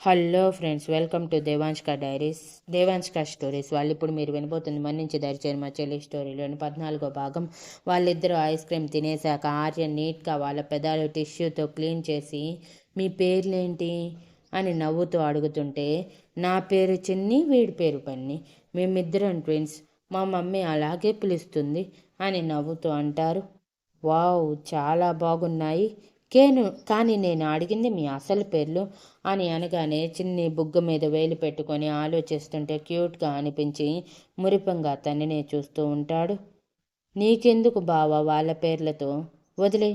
Hello friends welcome to Devanshka diaries. Devanshka stories. వాళ్ళు ఇప్పుడు మీరు వినబోతుంది మన్నించి దరిచేరు మా చెల్లి స్టోరీలోని పద్నాలుగో భాగం. వాళ్ళిద్దరూ ఐస్ క్రీమ్ తినేశాక ఆర్య నీట్గా వాళ్ళ పెదాలు టిష్యూతో క్లీన్ చేసి మీ పేర్లేంటి? అని నవ్వుతూ అడుగుతుంటే నా పేరు చిన్ని వీడి పేరు పన్ని. మేమిద్దరం ట్విన్స్. మా మమ్మీ అలాగే పిలుస్తుంది అని నవ్వుతూ అంటారు. వావ్ చాలా బాగున్నాయి. కేను కానీ నేను అడిగింది మీ అసలు పేర్లు అని అనగానే చిన్ని బుగ్గ మీద వేలు పెట్టుకొని ఆలోచిస్తుంటే క్యూట్గా అనిపించి మురిపంగా తననే చూస్తూ ఉంటాడు. నీకెందుకు బావ వాళ్ళ పేర్లతో? వదిలే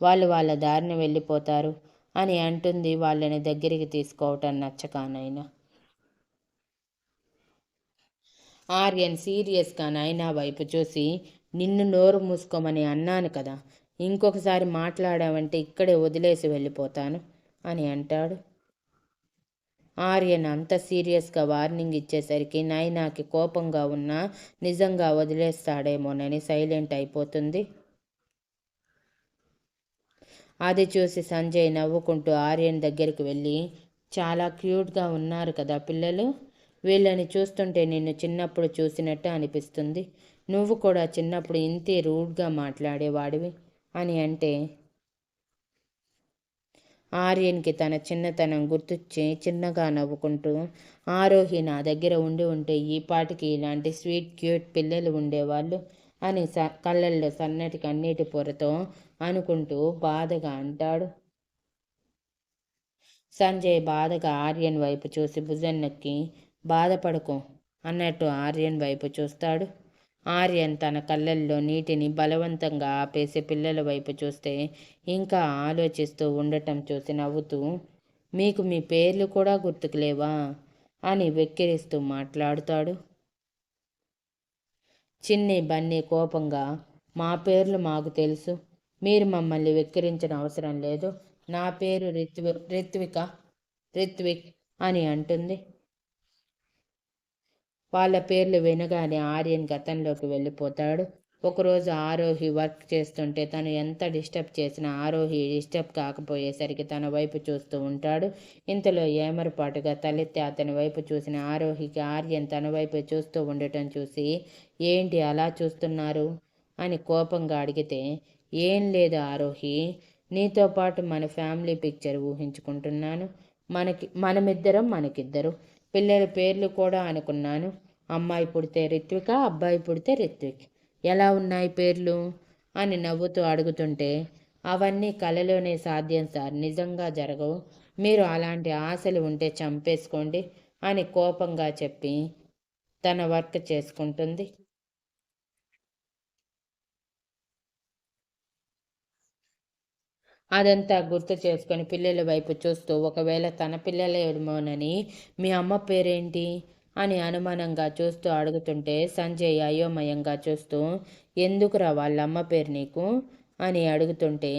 వాళ్ళు వాళ్ళ దారిని వెళ్ళిపోతారు అని అంటుంది వాళ్ళని దగ్గరికి తీసుకోవటం నచ్చకానైనా ఆర్యన్ సీరియస్గా నైనా వైపు చూసి నిన్ను నోరు మూసుకోమని అన్నాను కదా ఇంకొకసారి మాట్లాడావంటే ఇక్కడే వదిలేసి వెళ్ళిపోతాను అని అంటాడు. ఆర్యన్ అంత సీరియస్గా వార్నింగ్ ఇచ్చేసరికి నైనాకి కోపంగా ఉన్నా నిజంగా వదిలేస్తాడేమోనని సైలెంట్ అయిపోతుంది. అది చూసి సంజయ్ నవ్వుకుంటూ ఆర్యన్ దగ్గరికి వెళ్ళి చాలా క్యూట్గా ఉన్నారు కదా పిల్లలు. వీళ్ళని చూస్తుంటే నిన్ను చిన్నప్పుడు చూసినట్టు అనిపిస్తుంది. నువ్వు కూడా చిన్నప్పుడు ఇంతే రూడ్గా మాట్లాడేవాడివి. అని అంటే ఆర్యన్కి తన చిన్నతనం గుర్తొచ్చి చిన్నగా నవ్వుకుంటూ ఆరోహి నా దగ్గర ఉండి ఉంటే ఈ పాటికి ఇలాంటి స్వీట్ క్యూట్ పిల్లలు ఉండేవాళ్ళు అని స కళ్ళల్లో సన్నటి కన్నీటి పొరతో అనుకుంటూ బాధగా అంటాడు. సంజయ్ బాధగా ఆర్యన్ వైపు చూసి భుజన్నక్కి నొక్కి బాధపడుకో అన్నట్టు ఆర్యన్ వైపు చూస్తాడు. ఆర్యన్ తన కళ్ళల్లో నీటిని బలవంతంగా ఆపేసి పిల్లల వైపు చూస్తే ఇంకా ఆలోచిస్తూ ఉండటం చూసి నవ్వుతూ మీకు మీ పేర్లు కూడా గుర్తుకులేవా? అని వెక్కిరిస్తూ మాట్లాడుతాడు. చిన్ని బన్నీ కోపంగా మా పేర్లు మాకు తెలుసు. మీరు మమ్మల్ని వెక్కిరించిన అవసరం లేదు. నా పేరు రిత్వి రిత్విక రిత్విక్ అని అంటుంది. వాళ్ళ పేర్లు వినగానే ఆర్యన్ గతంలోకి వెళ్ళిపోతాడు. ఒకరోజు ఆరోహి వర్క్ చేస్తుంటే తను ఎంత డిస్టర్బ్ చేసినా ఆరోహి డిస్టర్బ్ కాకపోయేసరికి తన వైపు చూస్తూ ఉంటాడు. ఇంతలో ఏమరపాటుగా తలెత్తి అతని వైపు చూసిన ఆరోహికి ఆర్యన్ తన వైపు చూస్తూ ఉండటం చూసి ఏంటి అలా చూస్తున్నారు? అని కోపంగా అడిగితే ఏం లేదు ఆరోహి నీతో పాటు మన ఫ్యామిలీ పిక్చర్ ఊహించుకుంటున్నాను. మనకి మనమిద్దరం మనకిద్దరు. పిల్లల పేర్లు కూడా అనుకున్నాను. అమ్మాయి పుడితే రిత్విక అబ్బాయి పుడితే రిత్విక్. ఎలా ఉన్నాయి పేర్లు? అని నవ్వుతూ అడుగుతుంటే అవన్నీ కలలోనే సాధ్యం సార్ నిజంగా జరగవు. మీరు అలాంటి ఆశలు ఉంటే చంపేసుకోండి అని కోపంగా చెప్పి తన వర్క్ చేసుకుంటుంది. అదంతా గుర్తు చేసుకొని పిల్లల వైపు చూస్తూ ఒకవేళ తన పిల్లలేమోనని మీ అమ్మ పేరేంటి? అని అనుమానంగా చూస్తూ అడుగుతుంటే సంజయ్ అయోమయంగా చూస్తూ ఎందుకురా వాళ్ళమ్మ పేరు నీకు? అని అడుగుతుంటే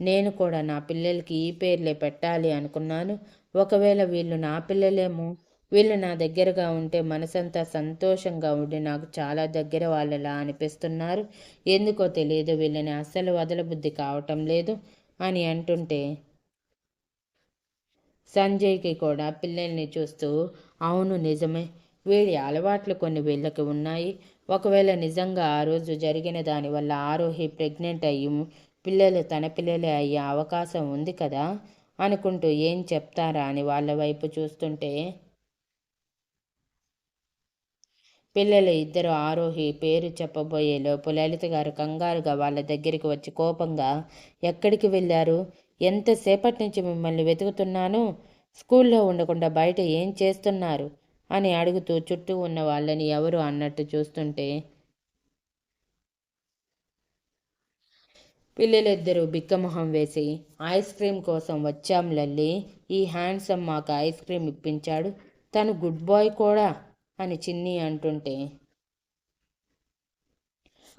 నేను కూడా నా పిల్లలకి ఈ పేర్లే పెట్టాలి అనుకున్నాను. ఒకవేళ వీళ్ళు నా పిల్లలేమో వీళ్ళు నా దగ్గరగా ఉంటే మనసంతా సంతోషంగా ఉండి నాకు చాలా దగ్గర వాళ్ళలా అనిపిస్తున్నారు. ఎందుకో తెలియదు వీళ్ళని అస్సలు వదలబుద్ధి కావటం లేదు. అని అంటుంటే సంజయ్కి కూడా పిల్లల్ని చూస్తూ అవును నిజమే. వీడి అలవాట్లు కొన్ని వీళ్ళకి ఉన్నాయి. ఒకవేళ నిజంగా ఆ రోజు జరిగిన దానివల్ల ఆరోహి ప్రెగ్నెంట్ అయ్యి పిల్లలు తన పిల్లలే అయ్యే అవకాశం ఉంది కదా? అనుకుంటూ ఏం చెప్తారా అని వాళ్ళ వైపు చూస్తుంటే పిల్లలు ఇద్దరు ఆరోహి పేరు చెప్పబోయే లోపు లలిత గారు కంగారుగా వాళ్ళ దగ్గరికి వచ్చి కోపంగా ఎక్కడికి వెళ్ళారు? ఎంతసేపటి నుంచి మిమ్మల్ని వెతుకుతున్నాను? స్కూల్లో ఉండకుండా బయట ఏం చేస్తున్నారు? అని అడుగుతూ చుట్టూ ఉన్న వాళ్ళని ఎవరు అన్నట్టు చూస్తుంటే పిల్లలిద్దరూ బిక్కమొహం వేసి ఐస్ క్రీమ్ కోసం వచ్చాం లల్లి. ఈ హ్యాండ్సమ్ మాకు ఐస్ క్రీమ్ ఇప్పించాడు. తను గుడ్ బాయ్ కూడా. అని చిన్ని అంటుంటే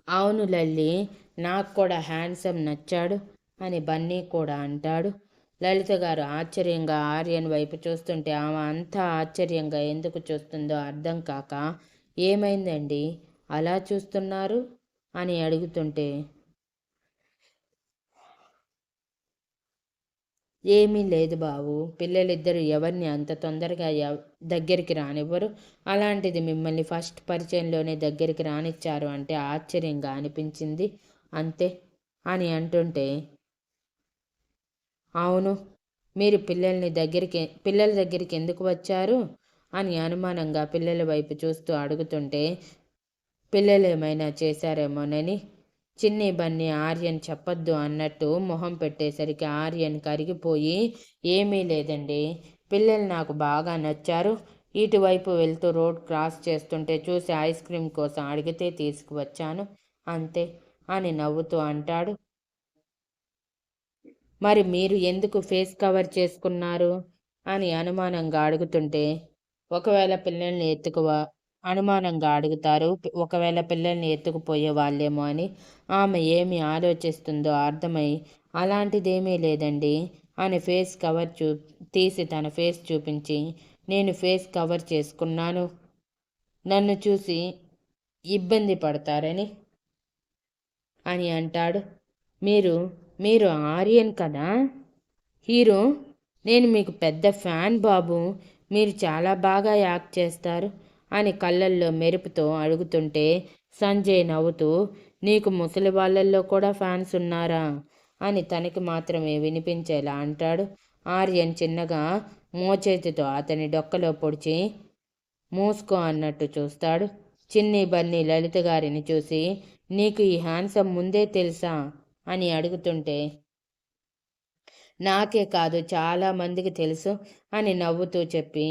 అవును లల్లి నాకు కూడా హ్యాండ్సమ్ నచ్చాడు అని బన్నీ కూడా అంటాడు. లలిత గారు ఆశ్చర్యంగా ఆర్యన్ వైపు చూస్తుంటే ఆమె అంతా ఆశ్చర్యంగా ఎందుకు చూస్తుందో అర్థం కాక ఏమైందండి? అలా చూస్తున్నారు? అని అడుగుతుంటే ఏమీ లేదు బాబు. పిల్లలిద్దరూ ఎవరిని అంత తొందరగా దగ్గరికి రానివ్వరు. అలాంటిది మిమ్మల్ని ఫస్ట్ పరిచయంలోనే దగ్గరికి రానిచ్చారు అంటే ఆశ్చర్యంగా అనిపించింది. అంతే అని అంటుంటే అవును మీరు పిల్లల్ని దగ్గరికి పిల్లల దగ్గరికి ఎందుకు వచ్చారు? అని అనుమానంగా పిల్లల వైపు చూస్తూ అడుగుతుంటే పిల్లలు ఏమైనా చేశారేమోనని చిన్ని బన్ని ఆర్యన్ చెప్పొద్దు అన్నట్టు మొహం పెట్టేసరికి ఆర్యన్ కరిగిపోయి ఏమీ లేదండి. పిల్లలు నాకు బాగా నచ్చారు. ఇటువైపు వెళ్తూ రోడ్ క్రాస్ చేస్తుంటే చూసి ఐస్ క్రీమ్ కోసం అడిగితే తీసుకువచ్చాను. అంతే అని నవ్వుతూ అంటాడు. మరి మీరు ఎందుకు ఫేస్ కవర్ చేసుకున్నారు? అని అనుమానంగా అడుగుతుంటే ఒకవేళ పిల్లల్ని ఎత్తుకువా అనుమానంగా అడుగుతారు. ఒకవేళ పిల్లల్ని ఎత్తుకుపోయే వాళ్ళేమో అని ఆమె ఏమి ఆలోచిస్తుందో అర్థమై అలాంటిదేమీ లేదండి అని ఫేస్ కవర్ చూ తీసి తన ఫేస్ చూపించి నేను ఫేస్ కవర్ చేసుకున్నాను. నన్ను చూసి ఇబ్బంది పడతారని అని అంటాడు. మీరు మీరు ఆర్యన్ కదా? హీరో నేను మీకు పెద్ద ఫ్యాన్ బాబు. మీరు చాలా బాగా యాక్ట్ చేస్తారు. అని కళ్ళల్లో మెరుపుతో అడుగుతుంటే సంజయ్ నవ్వుతూ నీకు ముసలి వాళ్ళల్లో కూడా ఫ్యాన్స్ ఉన్నారా? అని తనకి మాత్రమే వినిపించేలా అంటాడు. ఆర్యన్ చిన్నగా మోచేతితో అతని డొక్కలో పొడిచి మూసుకో అన్నట్టు చూస్తాడు. చిన్ని బన్నీ లలిత గారిని చూసి నీకు ఈ హ్యాండ్సమ్ ముందే తెలుసా? అని అడుగుతుంటే నాకే కాదు చాలా మందికి తెలుసు అని నవ్వుతూ చెప్పి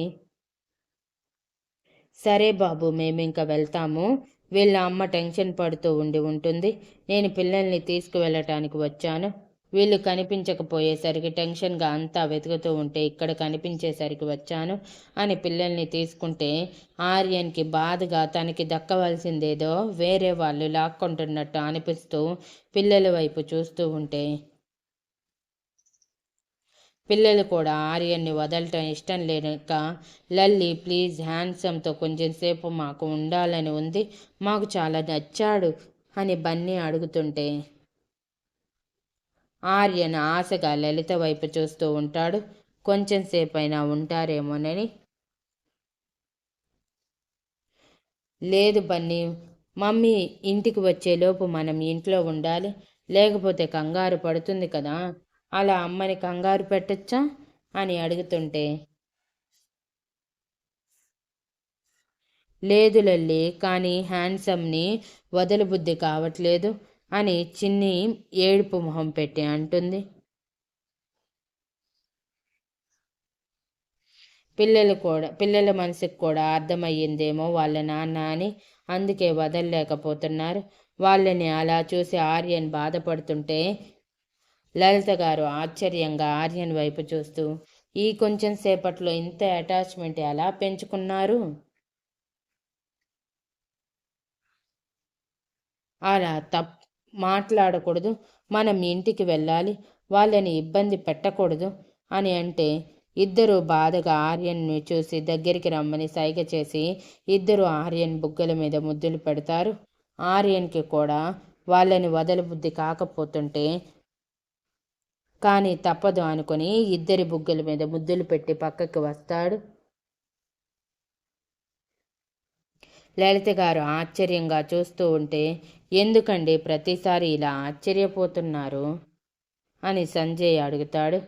సరే బాబు మేము ఇంకా వెళ్తాము. వీళ్ళ అమ్మ టెన్షన్ పడుతూ ఉండి ఉంటుంది. నేను పిల్లల్ని తీసుకువెళ్ళటానికి వచ్చాను. వీళ్ళు కనిపించకపోయేసరికి టెన్షన్గా అంతా వెతుకుతూ ఉంటే ఇక్కడ కనిపించేసరికి వచ్చాను అని పిల్లల్ని తీసుకుంటే ఆర్యన్కి బాధగా తనకి దక్కవలసిందేదో వేరే వాళ్ళు లాక్కుంటున్నట్టు అనిపిస్తూ పిల్లల వైపు చూస్తూ ఉంటే పిల్లలు కూడా ఆర్యన్ని వదలటం ఇష్టం లేక లల్లి ప్లీజ్ హ్యాండ్సమ్తో కొంచెం సేపు మాకు ఉండాలని ఉంది. మాకు చాలా నచ్చాడు అని బన్నీ అడుగుతుంటే ఆర్యన్ ఆశగా లలిత వైపు చూస్తూ ఉంటాడు. కొంచెం సేపైనా ఉంటారేమోనని. లేదు బన్నీ మమ్మీ ఇంటికి వచ్చేలోపు మనం ఇంట్లో ఉండాలి. లేకపోతే కంగారు పడుతుంది కదా. అలా అమ్మని కంగారు పెట్టచ్చా అని అడుగుతుంటే లేదు లల్లి కానీ హ్యాండ్సమ్ని వదలబుద్ధి కావట్లేదు అని చిన్ని ఏడుపు మొహం పెట్టి అంటుంది. పిల్లలు కూడా పిల్లల మనసుకు కూడా అర్థమయ్యిందేమో వాళ్ళ నాన్న అని అందుకే వదలలేకపోతున్నారు. వాళ్ళని అలా చూసి ఆర్యన్ బాధపడుతుంటే లలిత గారు ఆశ్చర్యంగా ఆర్యన్ వైపు చూస్తూ ఈ కొంచెం సేపట్లో ఇంత అటాచ్మెంట్ ఎలా పెంచుకున్నారు? అలా తప్ మాట్లాడకూడదు. మనం ఇంటికి వెళ్ళాలి. వాళ్ళని ఇబ్బంది పెట్టకూడదు అని అంటే ఇద్దరు బాధగా ఆర్యన్ను చూసి దగ్గరికి రమ్మని సైగ చేసి ఇద్దరు ఆర్యన్ బుగ్గల మీద ముద్దులు పెడతారు. ఆర్యన్కి కూడా వాళ్ళని వదలబుద్ధి కాకపోతుంటే కానీ తప్పదు అనుకుని ఇద్దరి బుగ్గల మీద ముద్దులు పెట్టి పక్కకి వస్తాడు. లలిత గారు ఆశ్చర్యంగా చూస్తూ ఉంటే ఎందుకండి ప్రతిసారి ఇలా ఆశ్చర్యపోతున్నారు? అని సంజయ్ అడుగుతాడు.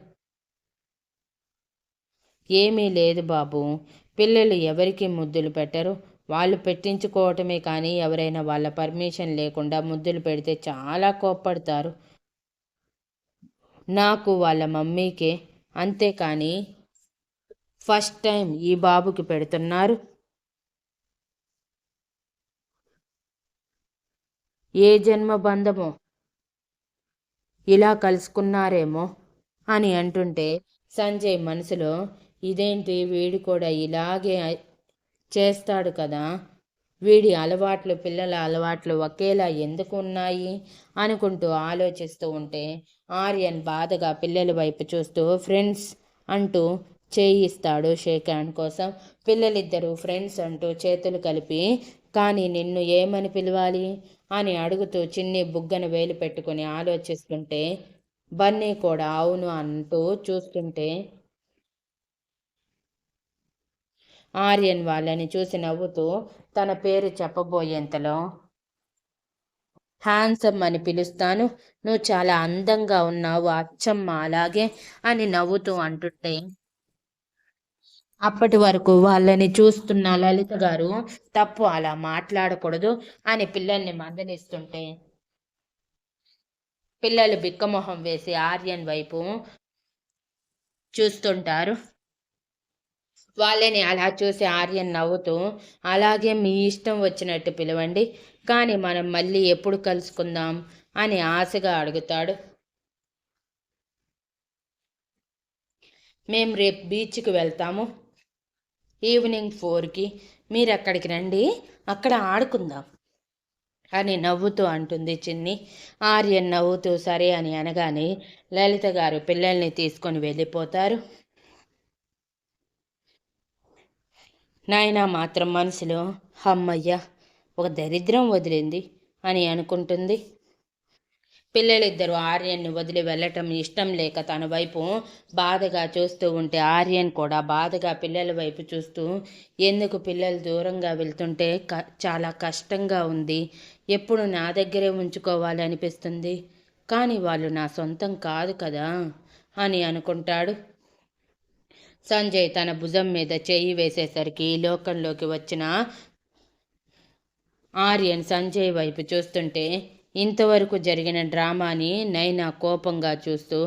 ఏమీ లేదు బాబు పిల్లలు ఎవరికి ముద్దులు పెట్టరు. వాళ్ళు పెట్టించుకోవటమే కానీ ఎవరైనా వాళ్ళ పర్మిషన్ లేకుండా ముద్దులు పెడితే చాలా కోప్పడతారు. నాకు వాళ్ళ మమ్మీకే అంతేకాని ఫస్ట్ టైం ఈ బాబుకి పెడుతున్నారు. ఏ జన్మ బంధమో ఇలా కలుసుకున్నారేమో అని అంటుంటే సంజయ్ మనసులో ఇదేంటి వీడు కూడా ఇలాగే చేస్తాడు కదా వీడి అలవాట్లు పిల్లల అలవాట్లు ఒకేలా ఎందుకు ఉన్నాయి అనుకుంటూ ఆలోచిస్తూ ఉంటే ఆర్యన్ బాధగా పిల్లల వైపు చూస్తూ ఫ్రెండ్స్ అంటూ చేయిస్తాడు షేక్ హ్యాండ్ కోసం. పిల్లలిద్దరూ ఫ్రెండ్స్ అంటూ చేతులు కలిపి కానీ నిన్ను ఏమని పిలవాలి? అని అడుగుతూ చిన్ని బుగ్గను వేలు పెట్టుకుని ఆలోచిస్తుంటే బన్నీ కూడా అవును అంటూ చూస్తుంటే ఆర్యన్ వాళ్ళని చూసి నవ్వుతూ తన పేరు చెప్పబోయేంతలో హ్యాండ్సమ్ అని పిలుస్తాను నువ్వు చాలా అందంగా ఉన్నావు అచ్చమ్మ అలాగే అని నవ్వుతూ అంటుంటే అప్పటి వరకు వాళ్ళని చూస్తున్న లలిత గారు తప్పు అలా మాట్లాడకూడదు అని పిల్లల్ని మందలిస్తుంటే పిల్లలు బిక్కమొహం వేసి ఆర్యన్ వైపు చూస్తుంటారు. వాళ్ళని అలా చూసి ఆర్యన్ నవ్వుతూ అలాగే మీ ఇష్టం వచ్చినట్టు పిలవండి కానీ మనం మళ్ళీ ఎప్పుడు కలుసుకుందాం? అని ఆశగా అడుగుతాడు. మేము రేపు బీచ్కి వెళ్తాము. ఈవినింగ్ ఫోర్కి మీరు అక్కడికి రండి అక్కడ ఆడుకుందాం. అని నవ్వుతూ అంటుంది చిన్ని. ఆర్యన్ నవ్వుతూ సరే అని అనగానే లలిత గారు పిల్లల్ని తీసుకొని వెళ్ళిపోతారు. నాయన మాత్రం మనసులో అమ్మయ్య ఒక దరిద్రం వదిలింది అని అనుకుంటుంది. పిల్లలిద్దరూ ఆర్యన్ని వదిలి వెళ్ళటం ఇష్టం లేక తన వైపు బాధగా చూస్తూ ఉంటే ఆర్యన్ కూడా బాధగా పిల్లల వైపు చూస్తూ ఎందుకు పిల్లలు దూరంగా వెళ్తుంటే క చాలా కష్టంగా ఉంది. ఎప్పుడు నా దగ్గరే ఉంచుకోవాలి అనిపిస్తుంది. కానీ వాళ్ళు నా సొంతం కాదు కదా అని అనుకుంటాడు. సంజయ్ తన భుజం మీద చేయి వేసేసరికి లోకంలోకి వచ్చిన ఆర్యన్ సంజయ్ వైపు చూస్తుంటే ఇంతవరకు జరిగిన డ్రామాని నైనా కోపంగా చూస్తూ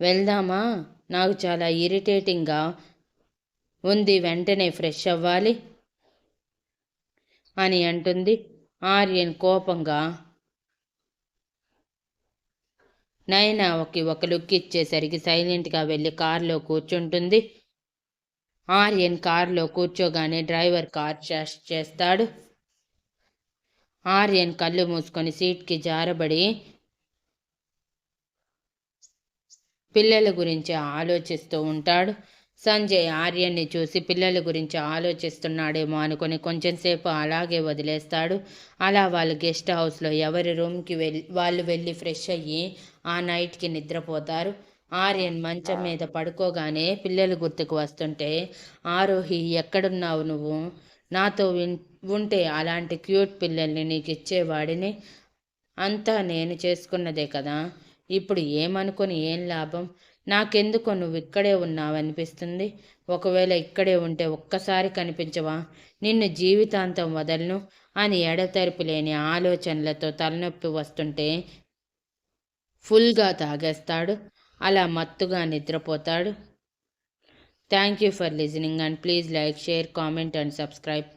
వెళ్దామా? నాకు చాలా ఇరిటేటింగ్గా ఉంది వెంటనే ఫ్రెష్ అవ్వాలి అని అంటుంది. ఆర్యన్ కోపంగా నైనాకి ఒక లుక్ ఇచ్చేసరికి సైలెంట్గా వెళ్ళి కారులో కూర్చుంటుంది. ఆర్యన్ కారులో కూర్చోగానే డ్రైవర్ కార్ చేస్తాడు. ఆర్యన్ కళ్ళు మూసుకొని సీట్కి జారబడి పిల్లల గురించి ఆలోచిస్తూ ఉంటాడు. సంజయ్ ఆర్యన్ని చూసి పిల్లల గురించి ఆలోచిస్తున్నాడేమో అనుకుని కొంచెంసేపు అలాగే వదిలేస్తాడు. అలా వాళ్ళు గెస్ట్ హౌస్లో ఎవరి రూమ్కి వెళ్ళి వాళ్ళు వెళ్ళి ఫ్రెష్ అయ్యి ఆ నైట్కి నిద్రపోతారు. ఆర్యన్ మంచం మీద పడుకోగానే పిల్లలు గుర్తుకు వస్తుంటే ఆరోహి ఎక్కడున్నావు నువ్వు? నాతో ఉంటే అలాంటి క్యూట్ పిల్లల్ని నీకు ఇచ్చేవాడిని అంతా నేను చేసుకున్నదే కదా? ఇప్పుడు ఏమనుకొని ఏం లాభం? నాకెందుకు నువ్వు ఇక్కడే ఉన్నావనిపిస్తుంది. ఒకవేళ ఇక్కడే ఉంటే ఒక్కసారి కనిపించవా? నిన్ను జీవితాంతం వదలను అని ఎడతెరిపి లేని ఆలోచనలతో తలనొప్పి వస్తుంటే ఫుల్గా తాగేస్తాడు. అలా మత్తుగా నిద్రపోతాడు. Thank you for listening and please like share comment and subscribe